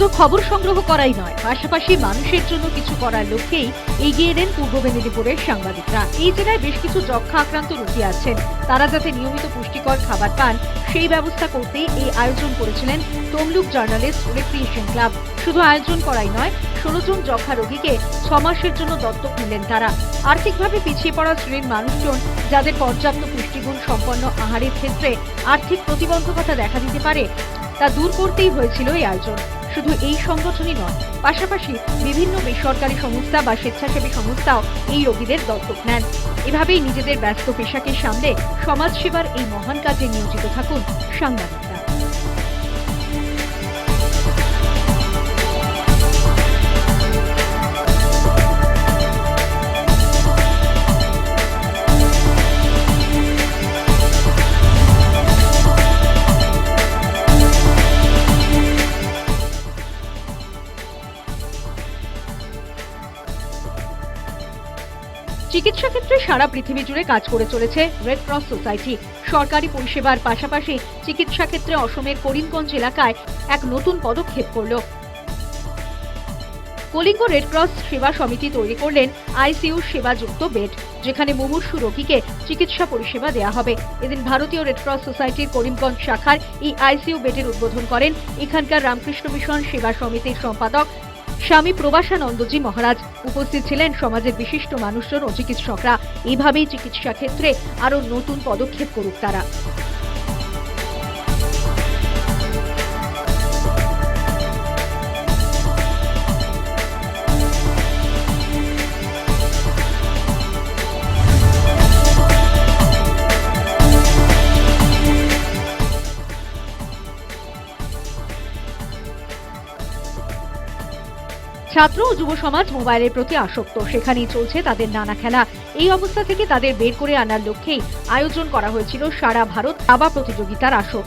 শুধু খবর সংগ্রহ করাই নয়, পাশাপাশি মানুষের জন্য কিছু করার লক্ষ্যেই এগিয়ে এলেন পূর্ব মেদিনীপুরের সাংবাদিকরা। এই জেলায় বেশ কিছু যক্ষা আক্রান্ত রোগী আছেন। তারা যাতে নিয়মিত পুষ্টিকর খাবার পান, সেই ব্যবস্থা করতেই এই আয়োজন করেছিলেন তমলুক জার্নালিস্ট রিক্রিয়েশন ক্লাব। শুধু আয়োজন করাই নয়, ষোলো জন যক্ষা রোগীকে ছ মাসের জন্য দত্তক নিলেন তারা। আর্থিকভাবে পিছিয়ে পড়া শ্রেণির মানুষজন যাদের পর্যাপ্ত পুষ্টিগুণ সম্পন্ন আহারের ক্ষেত্রে আর্থিক প্রতিবন্ধকতা দেখা দিতে পারে তা দূর করতেই হয়েছিল এই আয়োজন। শুধু এই সংগঠনই নয়, পাশাপাশি বিভিন্ন বেসরকারি সংস্থা বা স্বেচ্ছাসেবী সংস্থাও এই রোগীদের দত্তক নেন। এভাবেই নিজেদের ব্যস্ত পেশাকে সামলে সমাজসেবার এই মহান কাজে নিয়োজিত থাকুন সাংবাদিকরা চিকিৎসা ক্ষেত্রে সারা পৃথিবী জুড়ে কাজ করে চলেছে রেড ক্রস সোসাইটি সরকারি পরিষেবার পাশাপাশি চিকিৎসা ক্ষেত্রে অসমের করিমগঞ্জ এলাকায় এক নতুন পদক্ষেপ করল। কলিঙ্গ রেড ক্রস সেবা সমিতি তৈরি করলেন আইসিইউ সেবাযুক্ত বেড, যেখানে মুমূর্ষু রোগীকে চিকিৎসা পরিষেবা দেওয়া হবে। এদিন ভারতীয় রেড ক্রস সোসাইটির করিমগঞ্জ শাখার এই আইসিইউ বেডের উদ্বোধন করেন এখানকার রামকৃষ্ণ মিশন সেবা সমিতির সম্পাদক স্বামী প্রবাসানন্দজি মহারাজ। উপস্থিত ছিলেন সমাজের বিশিষ্ট মানুষজন ও চিকিৎসকরা। এভাবেই চিকিৎসা ক্ষেত্রে আরও নতুন পদক্ষেপ করুক তারা। ছাত্র ও যুব সমাজ মোবাইলের প্রতি আসক্ত। সেখানেই চলছে তাদের নানা খেলা। এই অবস্থা থেকে তাদের বের করে আনার লক্ষ্যেই আয়োজন করা হয়েছিল সারা ভারত দাবা প্রতিযোগিতার আসর।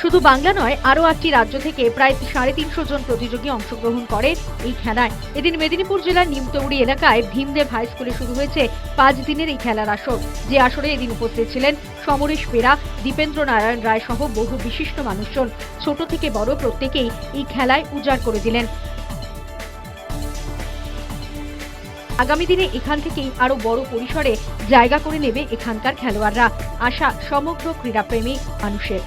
শুধু বাংলা নয়, আরও একটি রাজ্য থেকে প্রায় সাড়ে তিনশো জন প্রতিযোগী অংশগ্রহণ করে এই খেলায়। এদিন মেদিনীপুর জেলার নিমতৌড়ি এলাকায় ভীমদেব হাই স্কুলে শুরু হয়েছে পাঁচ দিনের এই খেলার আসর। যে আসরে এদিন উপস্থিত ছিলেন সমরেশ পেরা দীপেন্দ্র নারায়ণ রায় সহ বহু বিশিষ্ট মানুষজন। ছোট থেকে বড় প্রত্যেকেই এই খেলায় উজাড় করে দিলেন। আগামী দিনে এখান থেকেই আরও বড় পরিসরে জায়গা করে নেবে এখানকার খেলোয়াড়রা। আশা সমগ্র ক্রীড়াপ্রেমী মানুষের।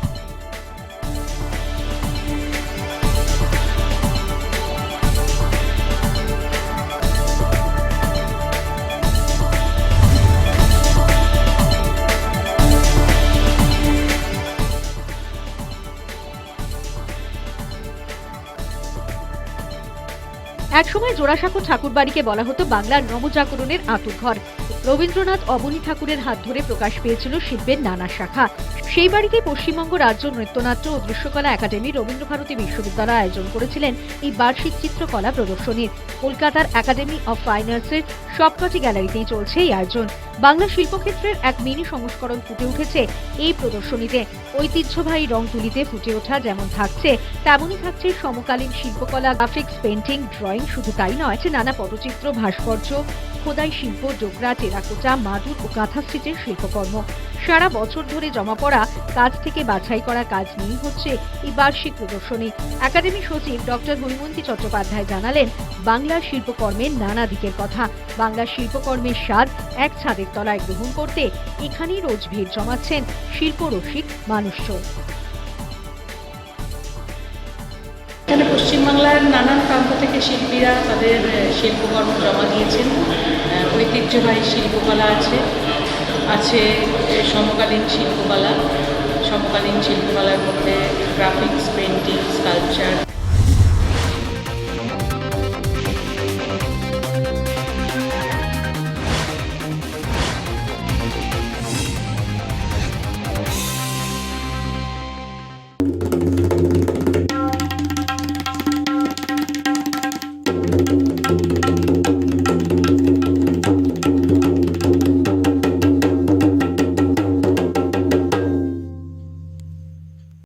একসময় জোড়াসাঁকো ঠাকুরবাড়িকে বলা হতো বাংলার নবজাগরণের আতুরঘর রবীন্দ্রনাথ অবনী ঠাকুরের হাত ধরে প্রকাশ পেয়েছিল শিল্পের নানা শাখা। সেই বাড়িতে পশ্চিমবঙ্গ রাজ্য নৃত্যনাট্য ও দৃশ্যকলা একাডেমি রবীন্দ্রভারতী বিশ্ববিদ্যালয় আয়োজন করেছিলেন এই বার্ষিক চিত্রকলা প্রদর্শনীর। কলকাতার একাডেমি অফ ফাইন আর্টসের সবকটি গ্যালারিতেই চলছে এই আয়োজন। বাংলা শিল্পক্ষেত্রের এক মিনি সংস্করণ ফুটে উঠেছে এই প্রদর্শনীতে। ঐতিহ্যবাহী রং তুলিতে ফুটে ওঠা যেমন থাকছে, তেমনই থাকছে সমকালীন শিল্পকলা, গ্রাফিক্স পেন্টিং ড্রয়িং, শুধু তাই নয়, নানা পটচিত্র, ভাস্কর্য খোদাই শিল্প ডোকরা টেরাকোটা, মাদুর ও কাঁথা স্টিচের শিল্পকর্ম। সারা বছর ধরে জমা পড়া কাজ থেকে বাছাই করা কাজ নিয়েই হচ্ছে এই বার্ষিক প্রদর্শনী। একাডেমি সচিব ডক্টর হৈমন্তী চট্টোপাধ্যায় জানালেন বাংলার শিল্পকর্মের নানা দিকের কথা। বাংলার শিল্পকর্মের স্বাদ এক ছাদের তলায় গ্রহণ করতে এখানেই রোজ ভিড় জমাচ্ছেন শিল্পরসিক মানুষজন। এখানে পশ্চিমবাংলার নানান প্রান্ত থেকে শিল্পীরা তাদের শিল্পকর্ম জমা দিয়েছেন। ঐতিহ্যবাহী শিল্পকলা আছে। আছে সমকালীন শিল্পকলা। সমকালীন শিল্পকলার মধ্যে গ্রাফিক্স পেন্টিং স্কাল্পচার